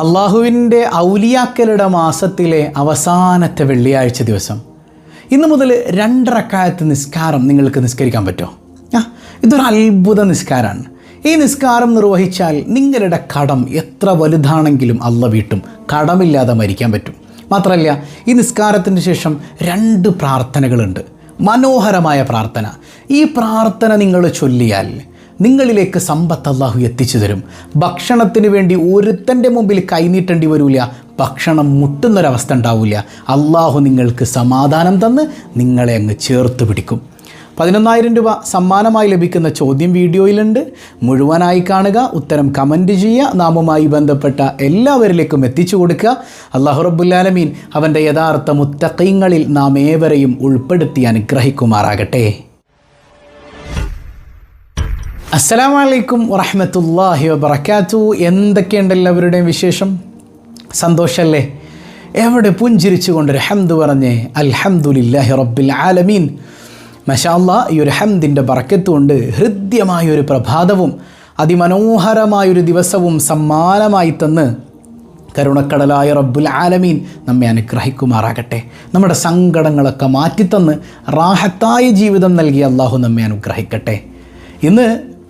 അള്ളാഹുവിന്റെ ഔലിയാക്കലുടെ മാസത്തിലെ അവസാനത്തെ വെള്ളിയാഴ്ച ദിവസം. ഇന്നു മുതൽ രണ്ടരക്കാലത്ത് നിസ്കാരം നിങ്ങൾക്ക് നിസ്കരിക്കാൻ പറ്റുമോ ആ ഇതൊരു അത്ഭുത നിസ്കാരമാണ് ഈ നിസ്കാരം നിർവഹിച്ചാൽ നിങ്ങളുടെ കടം എത്ര വലുതാണെങ്കിലും അള്ള വീട്ടും കടമില്ലാതെ മരിക്കാൻ പറ്റും. മാത്രമല്ല ഈ നിസ്കാരത്തിന് ശേഷം രണ്ട് പ്രാർത്ഥനകളുണ്ട്. മനോഹരമായ പ്രാർത്ഥന. ഈ പ്രാർത്ഥന നിങ്ങൾ ചൊല്ലിയാൽ നിങ്ങളിലേക്ക് സമ്പത്ത് അള്ളാഹു എത്തിച്ചു തരും. ഭക്ഷണത്തിന് വേണ്ടി ഒരുത്തന്റെ മുമ്പിൽ കൈനീട്ടേണ്ടി വരില്ല ഭക്ഷണം മുട്ടുന്നൊരവസ്ഥ ഉണ്ടാവില്ല അള്ളാഹു നിങ്ങൾക്ക് സമാധാനം തന്ന് നിങ്ങളെ അങ്ങ് ചേർത്ത് പിടിക്കും. പതിനൊന്നായിരം രൂപ സമ്മാനമായി ലഭിക്കുന്ന ചോദ്യം വീഡിയോയിലുണ്ട്. മുഴുവനായി കാണുക ഉത്തരം കമന്റ് ചെയ്യുക നാമുമായി ബന്ധപ്പെട്ട എല്ലാവരിലേക്കും എത്തിച്ചു കൊടുക്കുക. അള്ളാഹു റബ്ബുല്ലാലമീൻ അവന്റെ യഥാർത്ഥ മുത്തക്കൈങ്ങളിൽ നാം ഏവരെയും ഉൾപ്പെടുത്തി അനുഗ്രഹിക്കുമാറാകട്ടെ. അസ്സലാമു വലൈക്കും വറഹമത്തല്ലാഹി വബർക്കാത്തു എന്തൊക്കെയുണ്ട് എല്ലാവരുടെയും വിശേഷം? സന്തോഷമല്ലേ എവിടെ പുഞ്ചിരിച്ചുകൊണ്ട് ഹംദ് പറഞ്ഞേ അൽഹംദുലില്ലാഹി റബ്ബിൽ ആലമീൻ. മഷാല്ല ഈ ഒരു ഹംദിന്റെ ബറക്കത്തുകൊണ്ട് ഹൃദ്യമായൊരു പ്രഭാതവും അതിമനോഹരമായൊരു ദിവസവും സമ്മാനമായി തന്ന് കരുണക്കടലായ റബ്ബുൽ ആലമീൻ നമ്മെ അനുഗ്രഹിക്കുമാറാകട്ടെ. നമ്മുടെ സങ്കടങ്ങളൊക്കെ മാറ്റിത്തന്ന് റാഹത്തായ ജീവിതം നൽകി അള്ളാഹു നമ്മെ അനുഗ്രഹിക്കട്ടെ. ഇന്ന്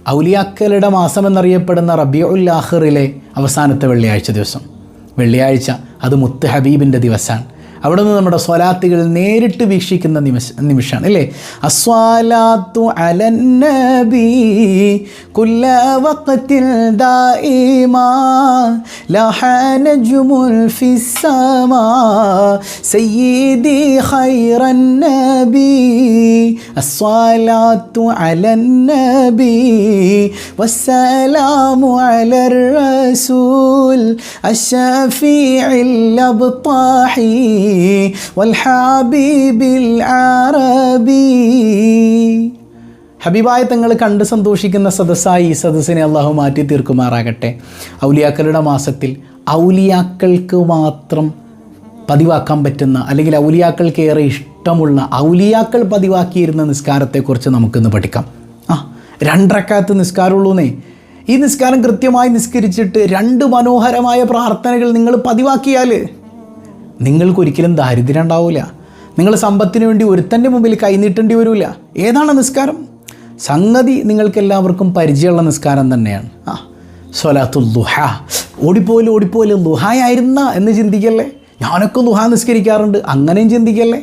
ഔലിയാക്കലുടെ മാസം എന്നറിയപ്പെടുന്ന റബിയുൽ ആഹിറിലെ അവസാനത്തെ വെള്ളിയാഴ്ച ദിവസം. വെള്ളിയാഴ്ച അത് മുത്ത് ഹബീബിന്റെ ദിവസമാണ്. അവിടെ നിന്ന് നമ്മുടെ സ്വലാത്തുകൾ നേരിട്ട് വീക്ഷിക്കുന്ന നിമിഷ നിമിഷമാണ് അല്ലേ? അസ്വാലാത്തു അലന്നബി കുല്ല വഖത്തിൽ ദായിമാ ലഹ നജ്മുൽ സയ്യിദി ഖൈറൻ നബി അസ്വാലാത്തു അലന്നബി വസ്സലാമു അലർ റസൂൽ അശഫീഇൽ അബ്താഹി ഹബിബായ അറബി. ഹബീബായ തങ്ങൾ കണ്ട് സന്തോഷിക്കുന്ന സദസ്സായി ഈ സദസ്സിനെ അള്ളാഹു മാറ്റി തീർക്കുമാറാകട്ടെ. ഔലിയാക്കളുടെ മാസത്തിൽ ഔലിയാക്കൾക്ക് മാത്രം പതിവാക്കാൻ പറ്റുന്ന അല്ലെങ്കിൽ ഔലിയാക്കൾക്ക് ഏറെ ഇഷ്ടമുള്ള ഔലിയാക്കൾ പതിവാക്കിയിരുന്ന നിസ്കാരത്തെക്കുറിച്ച് നമുക്കിന്ന് പഠിക്കാം. ആ രണ്ടരക്കാലത്ത് നിസ്കാരമുള്ളൂന്നേ. ഈ നിസ്കാരം കൃത്യമായി നിസ്കരിച്ചിട്ട് രണ്ട് മനോഹരമായ പ്രാർത്ഥനകൾ നിങ്ങൾ പതിവാക്കിയാൽ നിങ്ങൾക്കൊരിക്കലും ദാരിദ്ര്യം ഉണ്ടാവില്ല നിങ്ങൾ സമ്പത്തിന് വേണ്ടി ഒരുത്തന്റെ മുമ്പിൽ കൈനീട്ടേണ്ടി വരില്ല ഏതാണ് നിസ്കാരം? സംഗതി നിങ്ങൾക്കെല്ലാവർക്കും പരിചയമുള്ള നിസ്കാരം തന്നെയാണ്. ആ സ്വലാത്തു ലുഹ ഓടിപ്പോലും ഓടിപ്പോലും ലുഹായായിരുന്ന എന്ന് ചിന്തിക്കല്ലേ? ഞാനൊക്കെ ലുഹ നിസ്കരിക്കാറുണ്ട് അങ്ങനെയും ചിന്തിക്കല്ലേ?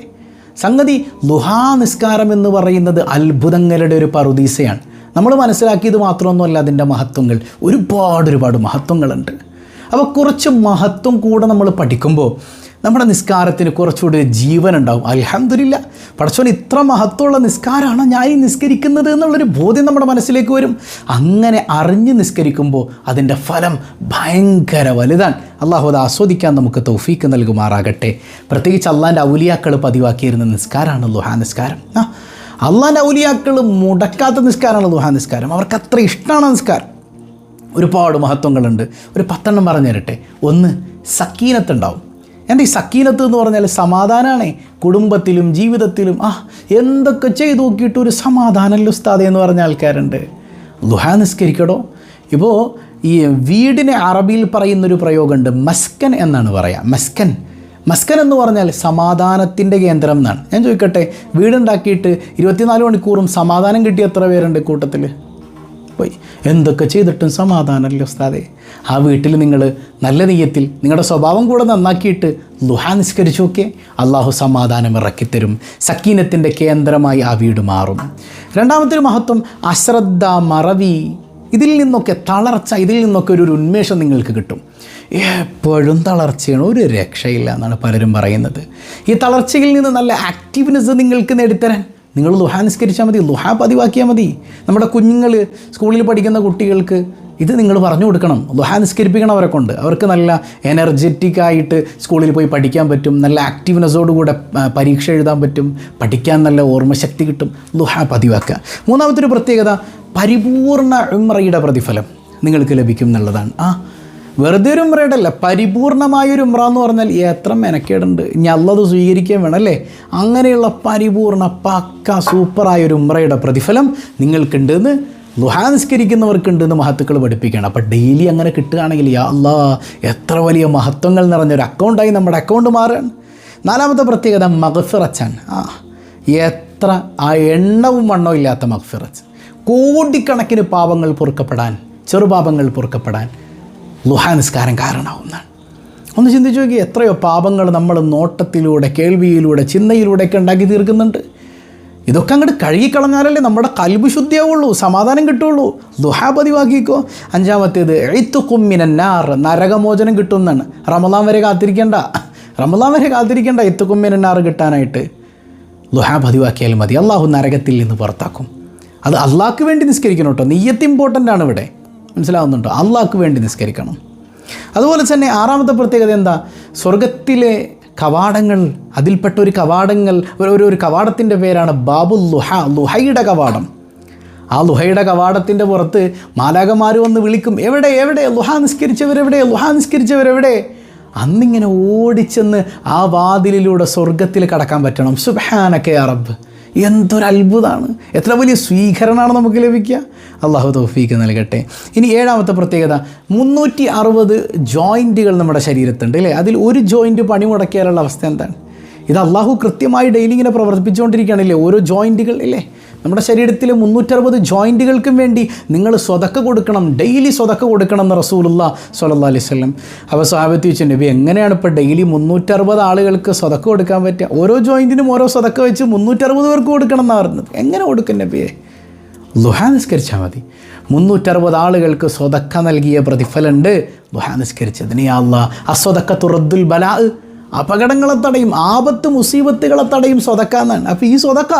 സംഗതി ലുഹാ നിസ്കാരം എന്ന് പറയുന്നത് അത്ഭുതങ്ങളുടെ ഒരു പറുദീസയാണ്. നമ്മൾ മനസ്സിലാക്കിയത് മാത്രമൊന്നുമല്ല അതിന്റെ മഹത്വങ്ങൾ. ഒരുപാട് ഒരുപാട് മഹത്വങ്ങളുണ്ട്. അപ്പോൾ കുറച്ച് മഹത്വം കൂടെ നമ്മൾ പഠിക്കുമ്പോൾ നമ്മുടെ നിസ്കാരത്തിന് കുറച്ചുകൂടി ജീവൻ ഉണ്ടാവും അലഹമില്ല പടച്ചോൻ ഇത്ര മഹത്വമുള്ള നിസ്കാരമാണ് ഞാൻ ഈ നിസ്കരിക്കുന്നത് എന്നുള്ളൊരു ബോധ്യം നമ്മുടെ മനസ്സിലേക്ക് വരും. അങ്ങനെ അറിഞ്ഞ് നിസ്കരിക്കുമ്പോൾ അതിന്റെ ഫലം ഭയങ്കര വലുതാണ്. അള്ളാഹു അത് ആസ്വദിക്കാൻ നമുക്ക് തൗഫീക്ക് നൽകുമാറാകട്ടെ. പ്രത്യേകിച്ച് അള്ളാന്റെ ഔലിയാക്കൾ പതിവാക്കിയിരുന്ന നിസ്കാരമാണ് ലുഹാ നിസ്കാരം. ആ അള്ളാന്റെ ഔലിയാക്കൾ മുടക്കാത്ത നിസ്കാരമാണ് ലുഹാ നിസ്കാരം. അവർക്ക് അത്ര ഇഷ്ടമാണ് നിസ്കാരം. ഒരുപാട് മഹത്വങ്ങളുണ്ട്. ഒരു പത്തെണ്ണം പറഞ്ഞു തരട്ടെ. ഒന്ന് സക്കീനത്തുണ്ടാവും. എന്താ ഈ സക്കീനത്ത് എന്ന് പറഞ്ഞാൽ സമാധാനമാണേ കുടുംബത്തിലും ജീവിതത്തിലും ആ എന്തൊക്കെ ചെയ്തു നോക്കിയിട്ട് ഒരു സമാധാനമല്ല ഉസ്താദ് എന്ന് പറഞ്ഞ ആൾക്കാരുണ്ട്. ലുഹാ നിസ്കരിക്കടോ. ഇപ്പോൾ ഈ വീടിനെ അറബിയിൽ പറയുന്നൊരു പ്രയോഗമുണ്ട്. മസ്കൻ എന്നാണ് പറയുക മസ്കൻ. മസ്കൻ എന്ന് പറഞ്ഞാൽ സമാധാനത്തിന്റെ കേന്ദ്രം എന്നാണ്. ഞാൻ ചോദിക്കട്ടെ വീടുണ്ടാക്കിയിട്ട് ഇരുപത്തിനാല് മണിക്കൂറും സമാധാനം കിട്ടിയ എത്ര പേരുണ്ട് കൂട്ടത്തിൽ പോയി. എന്തൊക്കെ ചെയ്തിട്ടും സമാധാനമല്ല ഉസ്താദേ. ആ വീട്ടിൽ നിങ്ങൾ നല്ല നെയ്യത്തിൽ നിങ്ങളുടെ സ്വഭാവം കൂടെ നന്നാക്കിയിട്ട് ലുഹാ നിസ്കരിച്ചു നോക്കെ അള്ളാഹു സമാധാനം ഇറക്കിത്തരും. സക്കീനത്തിന്റെ കേന്ദ്രമായി ആ വീട് മാറും. രണ്ടാമത്തെ മഹത്വം അശ്രദ്ധ മറവി ഇതിൽ നിന്നൊക്കെ തളർച്ച ഇതിൽ നിന്നൊക്കെ ഒരു ഉന്മേഷം നിങ്ങൾക്ക് കിട്ടും. എപ്പോഴും തളർച്ചയാണ് ഒരു രക്ഷയില്ല എന്നാണ് പലരും പറയുന്നത്. ഈ തളർച്ചയിൽ നിന്ന് നല്ല ആക്റ്റീവ്നെസ് നിങ്ങൾക്ക് നേടിത്തരാൻ നിങ്ങൾ ലുഹ നിസ്കരിച്ചാൽ മതി ലുഹ പതിവാക്കിയാൽ മതി. നമ്മുടെ കുഞ്ഞുങ്ങൾ സ്കൂളിൽ പഠിക്കുന്ന കുട്ടികൾക്ക് ഇത് നിങ്ങൾ പറഞ്ഞു കൊടുക്കണം. ലുഹ നിസ്കരിപ്പിക്കണം അവരെ കൊണ്ട്. അവർക്ക് നല്ല എനർജറ്റിക് ആയിട്ട് സ്കൂളിൽ പോയി പഠിക്കാൻ പറ്റും. നല്ല ആക്റ്റീവ്നെസ്സോടുകൂടെ പരീക്ഷ എഴുതാൻ പറ്റും. പഠിക്കാൻ നല്ല ഓർമ്മശക്തി കിട്ടും. ലുഹ പതിവാക്കുക. മൂന്നാമത്തെ ഒരു പ്രത്യേകത പരിപൂർണ ഉമ്രയുടെ പ്രതിഫലം നിങ്ങൾക്ക് ലഭിക്കും എന്നുള്ളതാണ്. ആ വെറുതെ ഒരു ഉമ്രയുടെ പരിപൂർണമായ ഒരു ഉമ്ര എന്ന് പറഞ്ഞാൽ എത്ര മെനക്കേടുണ്ട്. ഇനി അല്ലത് സ്വീകരിക്കാൻ വേണം അല്ലേ? അങ്ങനെയുള്ള പരിപൂർണ പക്ക സൂപ്പറായ ഒരു ഉമ്രയുടെ പ്രതിഫലം നിങ്ങൾക്കുണ്ട് എന്ന് ലുഹാ നിസ്കരിക്കുന്നവർക്കുണ്ട് മഹത്തുക്കൾ പഠിപ്പിക്കണം അപ്പോൾ ഡെയിലി അങ്ങനെ കിട്ടുകയാണെങ്കിൽ യാ അല്ലാ എത്ര വലിയ മഹത്വങ്ങൾ നിറഞ്ഞൊരു അക്കൗണ്ടായി നമ്മുടെ അക്കൗണ്ട് മാറുകയാണ് നാലാമത്തെ പ്രത്യേകത മഗഫിറച്ചൻ ആ എത്ര ആ എണ്ണവും വണ്ണവും ഇല്ലാത്ത മഗഫിറച്ചൻ കോടിക്കണക്കിന് പാപങ്ങൾ പൊറുക്കപ്പെടാൻ ചെറുപാപങ്ങൾ പൊറുക്കപ്പെടാൻ. ലുഹാ നിസ്കാരം കാരണമാവുന്നതാണ്. ഒന്ന് ചിന്തിച്ചു നോക്കി എത്രയോ പാപങ്ങൾ നമ്മൾ നോട്ടത്തിലൂടെ കേൾവിയിലൂടെ ചിന്തയിലൂടെയൊക്കെ ഉണ്ടാക്കി തീർക്കുന്നുണ്ട്. ഇതൊക്കെ അങ്ങോട്ട് കഴുകിക്കളഞ്ഞാലല്ലേ നമ്മുടെ കൽബ് ശുദ്ധിയാവുള്ളൂ സമാധാനം കിട്ടുള്ളൂ. ദുഹാ പതിവാക്കിക്കോ. അഞ്ചാമത്തേത് എഴുത്തുക്കുമ്മിനാർ നരകമോചനം കിട്ടുമെന്നാണ് റമദാൻ വരെ കാത്തിരിക്കേണ്ട. റമദാൻ വരെ കാത്തിരിക്കേണ്ട എത്തുക്കുമ്മിനാർ കിട്ടാനായിട്ട്. ദുഹാ പതിവാക്കിയാൽ മതി. അള്ളാഹു നരകത്തിൽ നിന്ന് പുറത്താക്കും. അത് അള്ളാഹ്ക്ക് വേണ്ടി നിസ്കരിക്കണം കേട്ടോ. നെയ്യത്ത് ഇമ്പോർട്ടന്റ് ആണ് ഇവിടെ. മനസ്സിലാവുന്നുണ്ടോ. അള്ളാഹ്ക്ക് വേണ്ടി നിസ്കരിക്കണം. അതുപോലെ തന്നെ ആറാമത്തെ പ്രത്യേകത എന്താ? സ്വർഗത്തിലെ കവാടങ്ങൾ അതിൽപ്പെട്ട ഒരു കവാടങ്ങൾ ഒരു ഒരു- കവാടത്തിന്റെ പേരാണ് ബാബു ലുഹ ലുഹയുടെ കവാടം. ആ ലുഹയുടെ കവാടത്തിന്റെ പുറത്ത് മാലാകമാർ വന്ന് വിളിക്കും എവിടെ എവിടെ? ലുഹ നിസ്കരിച്ചവരെവിടെ ലുഹ നിസ്കരിച്ചവരെവിടെ അന്നിങ്ങനെ ഓടിച്ചെന്ന് ആ വാതിലിലൂടെ സ്വർഗത്തിൽ കടക്കാൻ പറ്റണം. സുബാനക്കെ അറബ് എന്തൊരു അത്ഭുതമാണ് എത്ര വലിയ സ്വീകരണമാണ് നമുക്ക് ലഭിക്കുക? അള്ളാഹു തോഫീക്ക് നൽകട്ടെ. ഇനി ഏഴാമത്തെ പ്രത്യേകത മുന്നൂറ്റി അറുപത് ജോയിന്റുകൾ നമ്മുടെ ശരീരത്തുണ്ട് അല്ലേ? അതിൽ ഒരു ജോയിന്റ് പണി മുടക്കിയാലുള്ള അവസ്ഥ എന്താണ്? ഇത് അള്ളാഹു കൃത്യമായി ഡെയിലി ഇങ്ങനെ പ്രവർത്തിപ്പിച്ചുകൊണ്ടിരിക്കുകയാണല്ലേ? ഓരോ ജോയിന്റുകൾ ഇല്ലേ? നമ്മുടെ ശരീരത്തിലെ മുന്നൂറ്ററുപത് ജോയിന്റുകൾക്കും വേണ്ടി നിങ്ങൾ സ്വതക്ക കൊടുക്കണം ഡെയിലി സ്വതക്ക കൊടുക്കണം എന്ന് റസൂലുള്ള സല്ലാ അലൈഹി സ്വലം അവ സാഹബത്തി വെച്ചു നബി എങ്ങനെയാണ് ഇപ്പോൾ ഡെയിലി മുന്നൂറ്ററുപത് ആളുകൾക്ക് സ്വതക്ക കൊടുക്കാൻ പറ്റുക? ഓരോ ജോയിന്റിനും ഓരോ സ്വതക്ക വെച്ച് മുന്നൂറ്ററുപത് പേർക്ക് കൊടുക്കണം എന്നാണ് പറഞ്ഞത്. എങ്ങനെ കൊടുക്കും നബിയെ? ലുഹാ നിസ്കരിച്ചാൽ മതി. മുന്നൂറ്ററുപത് ആളുകൾക്ക് സ്വതക്ക നൽകിയ പ്രതിഫലമുണ്ട്. ലുഹാ നിസ്കരിച്ചതിന് അല്ല അസ്വതക്ക തുറദ്ദുൽ ബലാ അപകടങ്ങളെ തടയും ആപത്ത് മുസീബത്തുകളെ തടയും സ്വതക്ക എന്നാണ് അപ്പോൾ ഈ സ്വതക്ക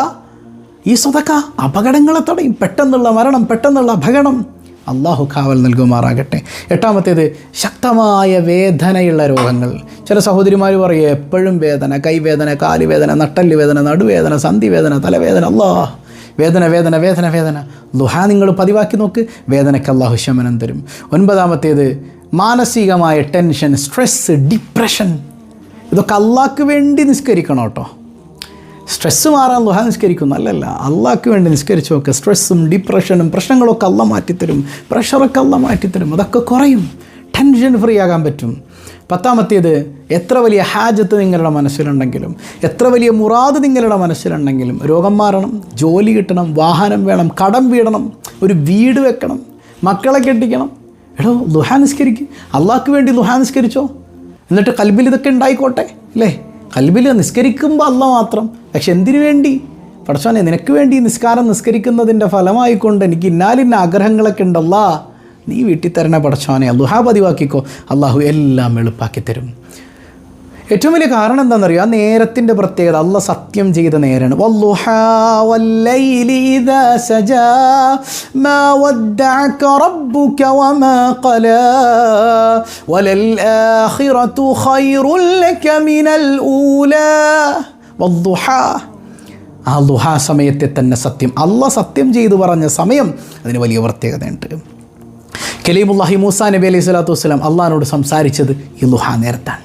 ഈ സ്വതക്ക അപകടങ്ങളെ തടയും. പെട്ടെന്നുള്ള മരണം പെട്ടെന്നുള്ള അപകടം അള്ളാഹു കാവൽ നൽകുമാറാകട്ടെ. എട്ടാമത്തേത് ശക്തമായ വേദനയുള്ള രോഗങ്ങൾ. ചില സഹോദരിമാർ പറയും എപ്പോഴും വേദന കൈവേദന കാലുവേദന നട്ടൽ വേദന നടുവേദന സന്ധിവേദന തലവേദന. അല്ലാ വേദന വേദന വേദന വേദന. ലുഹാ നിങ്ങൾ പതിവാക്കി നോക്ക് വേദനയ്ക്ക് അള്ളാഹു ശമനം തരും. ഒൻപതാമത്തേത് മാനസികമായ ടെൻഷൻ സ്ട്രെസ് ഡിപ്രഷൻ. ഇതൊക്കെ അള്ളാഹ്ക്ക് വേണ്ടി നിസ്കരിക്കണം കേട്ടോ. സ്ട്രെസ്സ് മാറാൻ ദുഹ നിസ്കരിക്കുന്നു അല്ലല്ല അള്ളാഹ്ക്ക് വേണ്ടി നിസ്കരിച്ചു നോക്കുക സ്ട്രെസ്സും ഡിപ്രഷനും പ്രശ്നങ്ങളൊക്കെ അല്ല മാറ്റിത്തരും. പ്രഷറൊക്കെ അല്ല മാറ്റിത്തരും. അതൊക്കെ കുറയും. ടെൻഷൻ ഫ്രീ ആകാൻ പറ്റും. പത്താമത്തേത് എത്ര വലിയ ഹാജത്ത് നിങ്ങളുടെ മനസ്സിലുണ്ടെങ്കിലും എത്ര വലിയ മുറാദ് നിങ്ങളുടെ മനസ്സിലുണ്ടെങ്കിലും രോഗം മാറണം ജോലി കിട്ടണം വാഹനം വേണം കടം വീടണം ഒരു വീട് വെക്കണം മക്കളെ കെട്ടിക്കണം. എടോ ലുഹാ നിസ്കരിക്കും. അള്ളാഹ്ക്ക് വേണ്ടി ലുഹാ നിസ്കരിച്ചോ? എന്നിട്ട് കൽബിൽ ഇതൊക്കെ ഉണ്ടായിക്കോട്ടെ? അല്ലേ? കൽബിൽ നിസ്കരിക്കുമ്പോൾ അല്ല മാത്രം പക്ഷെ എന്തിനു വേണ്ടി? പടച്ചോനെ നിനക്ക് വേണ്ടി നിസ്കാരം നിസ്കരിക്കുന്നതിന്റെ ഫലമായിക്കൊണ്ട് എനിക്ക് ഇന്നാലിന്ന ആഗ്രഹങ്ങളൊക്കെ ഉണ്ടല്ലാ. നീ വീട്ടിൽ തരണ പടച്ചോനെ അല്ലുഹാ പതിവാക്കിക്കോ. അള്ളാഹു എല്ലാം എളുപ്പാക്കി തരും. ഏറ്റവും വലിയ കാരണം എന്താണെന്നറിയോ? ആ നേരത്തിന്റെ പ്രത്യേകത. അല്ല സത്യം ചെയ്ത നേരാണ്. വല്ലുഹാ ആ ലുഹാ സമയത്തെ തന്നെ സത്യം. അല്ല സത്യം ചെയ്തു പറഞ്ഞ സമയം അതിന് വലിയ പ്രത്യേകതയുണ്ട്. കലീമുല്ലാഹി മൂസാ നബി അലൈഹി സ്വലാത്തു വസ്സലാം അള്ളഹാനോട് സംസാരിച്ചത് ഈ ലുഹാ നേരത്താണ്.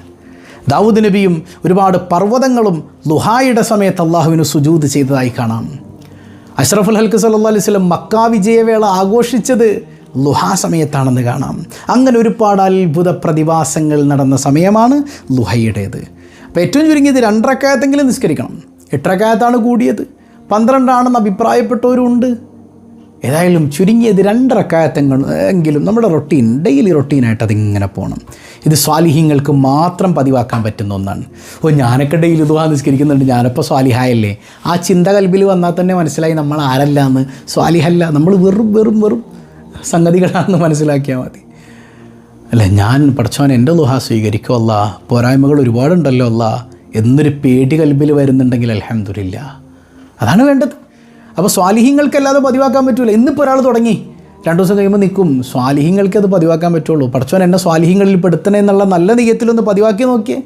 ദാവൂദ് നബിയും ഒരുപാട് പർവതങ്ങളും ലുഹായുടെ സമയത്ത് അള്ളാഹുവിന് സുജൂത് ചെയ്തതായി കാണാം. അഷ്റഫുൽ ഹൽക്ക് സല്ലാ അലൈഹി സ്വലം മക്ക വിജയവേള ആഘോഷിച്ചത് ലുഹാ സമയത്താണെന്ന് കാണാം. അങ്ങനെ ഒരുപാട് അത്ഭുത പ്രതിഭാസങ്ങൾ നടന്ന സമയമാണ് ലുഹയുടേത് അപ്പോൾ ഏറ്റവും ചുരുങ്ങിയത് രണ്ടരക്കായത്തെങ്കിലും നിസ്കരിക്കണം. എട്ടരക്കായത്താണ് കൂടിയത്. പന്ത്രണ്ടാണെന്ന് അഭിപ്രായപ്പെട്ടവരുണ്ട്. ഏതായാലും ചുരുങ്ങിയത് രണ്ടരക്കായത്തെങ്കിലും എങ്കിലും നമ്മുടെ റൊട്ടീൻ ഡെയിലി റൊട്ടീനായിട്ട് അതിങ്ങനെ പോകണം ഇത് സ്വാലിഹ്യങ്ങൾക്ക് മാത്രം പതിവാക്കാൻ പറ്റുന്ന ഒന്നാണ്. ഓ ഞാനൊക്കെ ഡെയിലി ദുഹാ നിസ്കരിക്കുന്നുണ്ട്. ഞാനപ്പോൾ സ്വാലിഹായല്ലേ. ആ ചിന്ത കൽബിൽ വന്നാൽ തന്നെ മനസ്സിലായി നമ്മൾ ആരല്ല എന്ന് സ്വാലിഹല്ല നമ്മൾ വെറും വെറും വെറും സംഗതികളാണെന്ന് മനസ്സിലാക്കിയാൽ മതി. അല്ല ഞാൻ പഠിച്ചവൻ എന്റെ ദുഹ സ്വീകരിക്കും അല്ല. പോരായ്മകൾ ഒരുപാടുണ്ടല്ലോ അല്ല. എന്നൊരു പേടി കൽബിൽ വരുന്നുണ്ടെങ്കിൽ അലഹമില്ല അതാണ് വേണ്ടത്. അപ്പോൾ സ്വാലിഹ്യങ്ങൾക്കല്ലാതെ പതിവാക്കാൻ പറ്റൂല. ഇന്നിപ്പോൾ ഒരാൾ തുടങ്ങി. രണ്ടു ദിവസം കഴിയുമ്പോൾ നിൽക്കും. സ്വാലിഹ്യങ്ങൾക്ക് അത് പതിവാക്കാൻ പറ്റുള്ളൂ. പഠിച്ചവൻ എന്നെ സ്വാലിഹ്യങ്ങളിൽ പെടുത്തണേ എന്നുള്ള നല്ല നീയത്തിലൊന്ന് പതിവാക്കി നോക്കിയേ.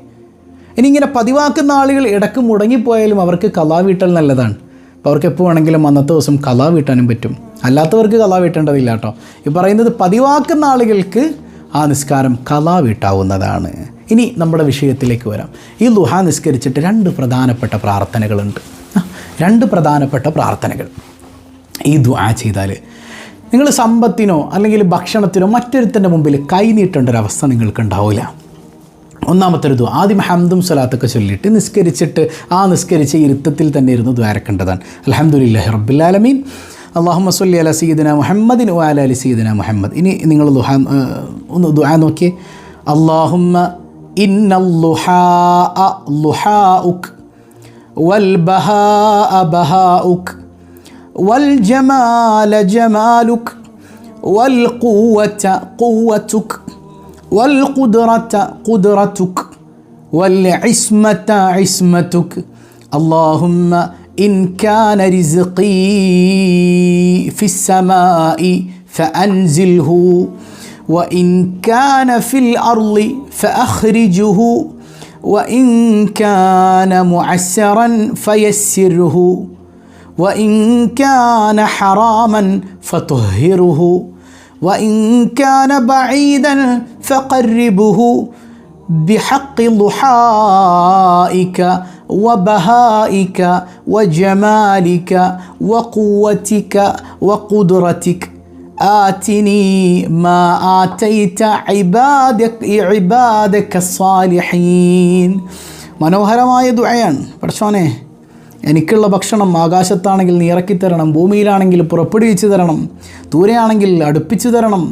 ഇനി ഇങ്ങനെ പതിവാക്കുന്ന ആളുകൾ ഇടയ്ക്ക് മുടങ്ങിപ്പോയാലും അവർക്ക് കലാ വീട്ടൽ നല്ലതാണ്. അപ്പോൾ അവർക്ക് എപ്പോൾ വേണമെങ്കിലും അന്നത്തെ ദിവസം കലാ വീട്ടാനും പറ്റും. അല്ലാത്തവർക്ക് കലാ വീട്ടേണ്ടതില്ല കേട്ടോ. ഈ പറയുന്നത് പതിവാക്കുന്ന ആളുകൾക്ക് ആ നിസ്കാരം കലാ വീട്ടാവുന്നതാണ് ഇനി നമ്മുടെ വിഷയത്തിലേക്ക് വരാം. ഈ ലുഹ നിസ്കരിച്ചിട്ട് രണ്ട് പ്രധാനപ്പെട്ട പ്രാർത്ഥനകളുണ്ട്. രണ്ട് പ്രധാനപ്പെട്ട പ്രാർത്ഥനകൾ. ഈ ദുആ ചെയ്താൽ നിങ്ങൾ സമ്പത്തിനോ അല്ലെങ്കിൽ ഭക്ഷണത്തിനോ മറ്റൊരുത്തന്റെ മുമ്പിൽ കൈനീട്ടേണ്ട ഒരു അവസ്ഥ നിങ്ങൾക്ക് ഉണ്ടാവില്ല ഒന്നാമത്തെ ഒരു ദുആ ആദ്യം ഹംദും സ്വലാത്തൊക്കെ ചൊല്ലിയിട്ട് നിസ്കരിച്ചിട്ട് ആ നിസ്കരിച്ച ഇരുത്തത്തിൽ തന്നെ ഇരുന്ന് ദ്വാരക്കേണ്ടതാണ്. അലഹമുല്ലാ റബ്ബുലാലമീൻ അള്ളാഹുമ്മ സല്ലി അല സീദന മുഹമ്മദിൻ വാല അലി സീദന മുഹമ്മദ് ഇനി നിങ്ങൾ ദുഹാ ഏഹ്, ഒന്ന് ദുആ നോക്കിയേ അള്ളാഹുമ്മ ഇന്നല്ലുഹാ ലുഹാഉക് والبهاء بهاؤك والجمال جمالك والقوة قوتك والقدرة قدرتك والعصمة عصمتك اللهم إن كان رزقي في السماء فأنزله وإن كان في الأرض فأخرجه وإن كان معسرا فيسره وإن كان حراما فطهره وإن كان بعيدا فقربه بحق ضحائك وبهائك وجمالك وقوتك وقدرتك آتني ما آتيت عبادك عبادك الصالحين മനോഹരമായ ദുആയാണ് പഠിച്ചോനെ എനിക്കുള്ള ഭക്ഷണം ആകാശത്താണെങ്കിൽ നീ ഇറക്കിത്തരണം ഭൂമിയിലാണെങ്കിൽ പുറപ്പെടുവിച്ച് തരണം ദൂരെയാണെങ്കിൽ അടുപ്പിച്ചു തരണം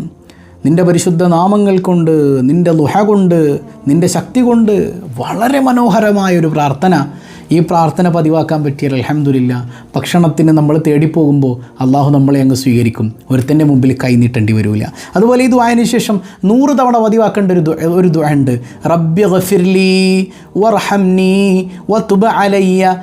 നിന്റെ പരിശുദ്ധ നാമങ്ങൾ കൊണ്ട് നിന്റെ ലുഹ കൊണ്ട് നിന്റെ ശക്തി കൊണ്ട് വളരെ മനോഹരമായൊരു പ്രാർത്ഥന ഈ പ്രാർത്ഥന പതിവാക്കാൻ പറ്റിയ അലഹമില്ല ഭക്ഷണത്തിന് നമ്മൾ തേടിപ്പോകുമ്പോൾ അള്ളാഹു നമ്മളെ അങ്ങ് സ്വീകരിക്കും. ഒരുത്തന്റെ മുമ്പിൽ കൈനീട്ടേണ്ടി വരില്ല അതുപോലെ ഈ വായന ശേഷം നൂറ് തവണ പതിവാക്കേണ്ട ഒരു ഒരു ദുഹ ഉണ്ട്. റബ്ബി ഗഫിർലി വർഹംനി വ തുബ അലയ്യ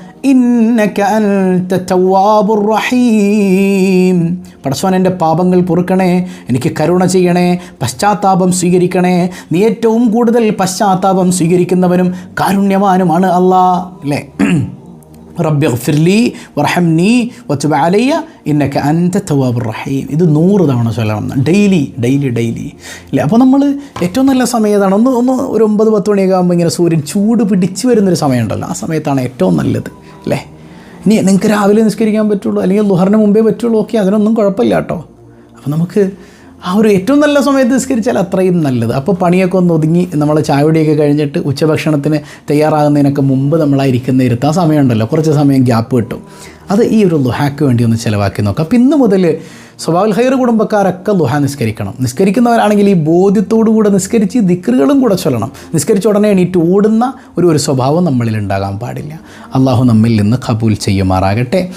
റഹീം. പടച്ചോൻ എന്റെ പാപങ്ങൾ പൊറുക്കണേ എനിക്ക് കരുണ ചെയ്യണേ പശ്ചാത്താപം സ്വീകരിക്കണേ. നീ ഏറ്റവും കൂടുതൽ പശ്ചാത്താപം സ്വീകരിക്കുന്നവനും കാരുണ്യവാനുമാണ് അള്ളാ അല്ലേ? റബ്ബി ഫിർലി വർഹംനി വച്ച് അലയ്യ ഇന്നൊക്കെ അൻത തവാബ് റഹീം. ഇത് നൂറ് തവണ ചൊല്ലണം. Daily daily daily. അല്ലേ? അപ്പോൾ നമ്മൾ ഏറ്റവും നല്ല സമയത്താണ് ഒന്ന് ഒന്ന് ഒരു ഒമ്പത് പത്ത് മണിയൊക്കെ ആകുമ്പോൾ ഇങ്ങനെ സൂര്യൻ ചൂട് പിടിച്ച് വരുന്നൊരു സമയമുണ്ടല്ലോ. ആ സമയത്താണ് ഏറ്റവും നല്ലത്. അല്ലേ ഇനി നിങ്ങൾക്ക് രാവിലെ നിസ്കരിക്കാൻ പറ്റുള്ളൂ അല്ലെങ്കിൽ ലുഹറിന് മുമ്പേ പറ്റുള്ളൂ ഓക്കെ അതിനൊന്നും കുഴപ്പമില്ല കേട്ടോ. അപ്പോൾ നമുക്ക് ആ ഒരു ഏറ്റവും നല്ല സമയത്ത് നിസ്കരിച്ചാൽ അത്രയും നല്ലത്. അപ്പോൾ പണിയൊക്കെ ഒന്ന് ഒതുങ്ങി നമ്മൾ ചായയുടെയൊക്കെ കഴിഞ്ഞിട്ട് ഉച്ചഭക്ഷണത്തിന് തയ്യാറാകുന്നതിനൊക്കെ മുമ്പ് നമ്മളായിരിക്കുന്ന ആ സമയമുണ്ടല്ലോ. കുറച്ച് സമയം ഗ്യാപ്പ് കിട്ടും. അത് ഈ ഒരു ലുഹാക്ക് വേണ്ടി ഒന്ന് ചിലവാക്കി നോക്കാം. അപ്പം ഇന്ന് മുതൽ സ്വഭാവൽ ഹൈർ കുടുംബക്കാരൊക്കെ ലുഹ നിസ്കരിക്കണം. നിസ്കരിക്കുന്നവരാണെങ്കിൽ ഈ ബോധ്യത്തോടു കൂടെ നിസ്കരിച്ച് ദിക്കറുകളും കൂടെ ചൊല്ലണം. നിസ്കരിച്ച ഉടനെ എണീറ്റ് ഓടുന്ന ഒരു ഒരു സ്വഭാവം നമ്മളിൽ ഉണ്ടാകാൻ പാടില്ല. അള്ളാഹു നമ്മിൽ നിന്ന് കബൂൽ ചെയ്യുമാറാകട്ടെ.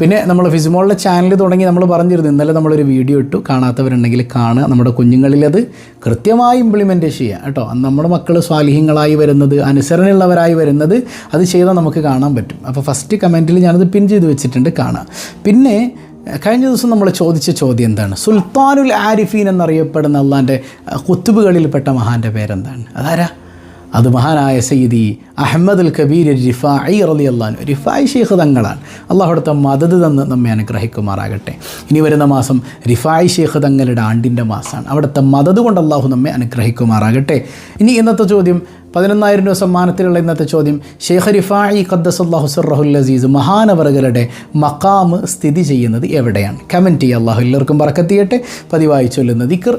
പിന്നെ നമ്മൾ ഫിസിമോളിലെ ചാനൽ തുടങ്ങി നമ്മൾ പറഞ്ഞിരുന്നു ഇന്നലെ നമ്മളൊരു വീഡിയോ ഇട്ടു. കാണാത്തവരുണ്ടെങ്കിൽ കാണുക. നമ്മുടെ കുഞ്ഞുങ്ങളിലത് കൃത്യമായി ഇംപ്ലിമെന്റ് ചെയ്യുക കേട്ടോ. നമ്മുടെ മക്കൾ സ്വാലിഹ്യങ്ങളായി വരുന്നത് അനുസരണയുള്ളവരായി വരുന്നത് അത് ചെയ്താൽ നമുക്ക് കാണാൻ പറ്റും. അപ്പോൾ ഫസ്റ്റ് കമന്റിൽ ഞാനത് പിൻ ചെയ്ത് വെച്ചിട്ടുണ്ട് കാണുക പിന്നെ കഴിഞ്ഞ ദിവസം നമ്മൾ ചോദിച്ച ചോദ്യം എന്താണ്? സുൽത്താനുൽ ആരിഫീൻ എന്നറിയപ്പെടുന്ന അള്ളാന്റെ കുത്തുബുകളിൽപ്പെട്ട മഹാന്റെ പേരെന്താണ്? അതാരാ? അത് മഹാനായ സയ്യിദി അഹമ്മദ് അൽ കബീർ റിഫായി റലി അള്ളഹാൻ റിഫായി ഷെയ്ഖ് തങ്ങളാണ് അള്ളാഹുടത്തെ മദത് തന്ന് നമ്മെ അനുഗ്രഹിക്കുമാറാകട്ടെ. ഇനി വരുന്ന മാസം റിഫായി ഷെയ്ഖ് തങ്ങളുടെ ആണ്ടിന്റെ മാസമാണ് അവിടുത്തെ മദത് കൊണ്ട് അള്ളാഹു നമ്മെ അനുഗ്രഹിക്കുമാറാകട്ടെ. ഇനി ഇന്നത്തെ ചോദ്യം പതിനൊന്നായിരം രൂപ സമ്മാനത്തിലുള്ള ഇന്നത്തെ ചോദ്യം ഷെയ്ഖ് റിഫായി ഖദ്ദസല്ലാഹു അള്ളാഹു സുറഹുൽ അസീസ് മഹാനവറുകളുടെ മക്കാമ് സ്ഥിതി ചെയ്യുന്നത് എവിടെയാണ്? കമന്റ് ചെയ്യുക. അള്ളാഹു എല്ലാവർക്കും പറക്കത്തിയട്ടെ പതിവായി ചൊല്ലുന്ന ദിക്കർ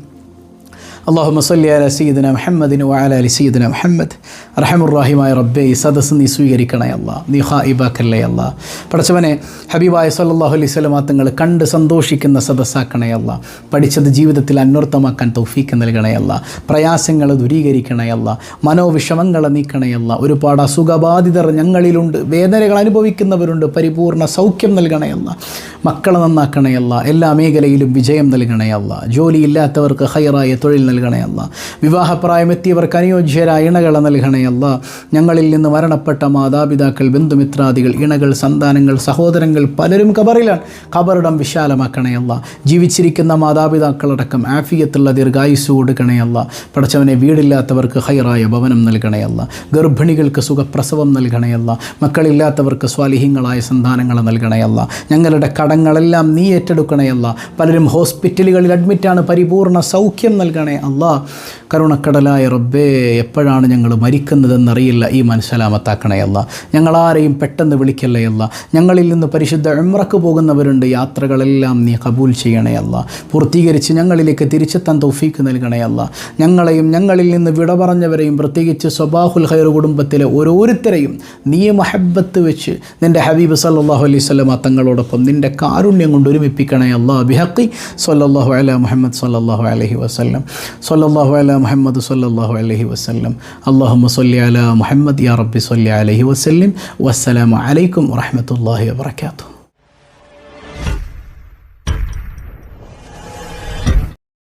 അള്ളാഹു മസല്ലി അല സീദന മുഹമ്മദിന് വാല അലി സീദന മുഹമ്മദ്. റഹമുറാഹിമായ റബ്ബെ ഈ സദസ്സ് നീ സ്വീകരിക്കണേ അല്ല. നീ ഹായിബാക്കല്ലേ അല്ല. പഠിച്ചവനെ ഹബീബായ സല്ലാഹു അലൈഹി സ്വലമാങ്ങൾ കണ്ട് സന്തോഷിക്കുന്ന സദസ്സാക്കണേ അല്ല. പഠിച്ചത് ജീവിതത്തിൽ അന്വർത്ഥമാക്കാൻ തൗഫീക്ക് നൽകണേ അല്ല. പ്രയാസങ്ങളെ ദുരീകരിക്കണേ അല്ല. മനോവിഷമങ്ങളെ നീക്കണേ അല്ല. ഒരുപാട് അസുഖബാധിതർ ഞങ്ങളിലുണ്ട്. വേദനകൾ അനുഭവിക്കുന്നവരുണ്ട്. പരിപൂർണ സൗഖ്യം നൽകണേ അല്ല. മക്കളെ നന്നാക്കണേ അല്ല. എല്ലാ മേഖലയിലും വിജയം നൽകണേ അല്ല. ജോലിയില്ലാത്തവർക്ക് ഹയറായ തൊഴിൽ നൽകണേ അല്ല. വിവാഹപ്രായമെത്തിയവർക്ക് അനുയോജ്യരായ നൽകണേ അല്ല. ഞങ്ങളിൽ നിന്ന് മരണപ്പെട്ട മാതാപിതാക്കൾ ബന്ധുമിത്രാദികൾ ഇണകൾ സന്താനങ്ങൾ സഹോദരങ്ങൾ പലരും കബറിലാണ് കബറിടം വിശാലമാക്കണേ അല്ല. ജീവിച്ചിരിക്കുന്ന മാതാപിതാക്കളടക്കം ആഫിയത്തുള്ള ദീർഘായുസ് കൊടുക്കണേ അല്ല. പടച്ചവനെ വീടില്ലാത്തവർക്ക് ഹൈറായ ഭവനം നൽകണേ അല്ല. ഗർഭിണികൾക്ക് സുഖപ്രസവം നൽകണേ അല്ല. മക്കളില്ലാത്തവർക്ക് സ്വാലിഹ്യങ്ങളായ സന്താനങ്ങൾ നൽകണേ അല്ല. ഞങ്ങളുടെ കടങ്ങളെല്ലാം നീ ഏറ്റെടുക്കണേ അല്ല. പലരും ഹോസ്പിറ്റലുകളിൽ അഡ്മിറ്റാണ്. പരിപൂർണ സൗഖ്യം നൽകണേ അല്ല കരുണക്കടലായ റബ്ബേ എപ്പോഴാണ് ഞങ്ങൾ മരിക്കുന്നതെന്നറിയില്ല ഈ മനസ്സലാമത്താക്കണേ അല്ല ഞങ്ങളാരെയും പെട്ടെന്ന് വിളിക്കല്ലേ അല്ല ഞങ്ങളിൽ നിന്ന് പരിശുദ്ധ എമ്രക്ക് പോകുന്നവരുണ്ട് യാത്രകളെല്ലാം നീ കബൂൽ ചെയ്യണേ അല്ല പൂർത്തീകരിച്ച് ഞങ്ങളിലേക്ക് തിരിച്ചെത്താൻ തൗഫീക്ക് നൽകണേ അല്ല ഞങ്ങളെയും ഞങ്ങളിൽ നിന്ന് വിട പറഞ്ഞവരെയും പ്രത്യേകിച്ച് സ്വബാഹുൽ ഹൈർ കുടുംബത്തിലെ ഓരോരുത്തരെയും നീ മഹബത്ത് വെച്ച് നിന്റെ ഹബീബ് സല്ലാഹു അലൈഹി സ്വലമ തങ്ങളോടൊപ്പം നിന്റെ കാരുണ്യം കൊണ്ട് ഒരുമിപ്പിക്കണേ അല്ലാ ബിഹക്കി സല്ലാഹു അല മുഹമ്മദ് സല്ലാഹു അലഹി വസല്ലം. സല്ലല്ലാഹു അല മുഹമ്മദ് സല്ലല്ലാഹു അലൈഹി വസല്ലം. അല്ലാഹുമ്മ സല്ലി അല മുഹമ്മദ് യാ റബ്ബി സല്ലി അലൈഹി വസല്ലം. വസ്സലാമു അലൈക്കും വറഹ്മത്തുള്ളാഹി വബറകാതുഹു.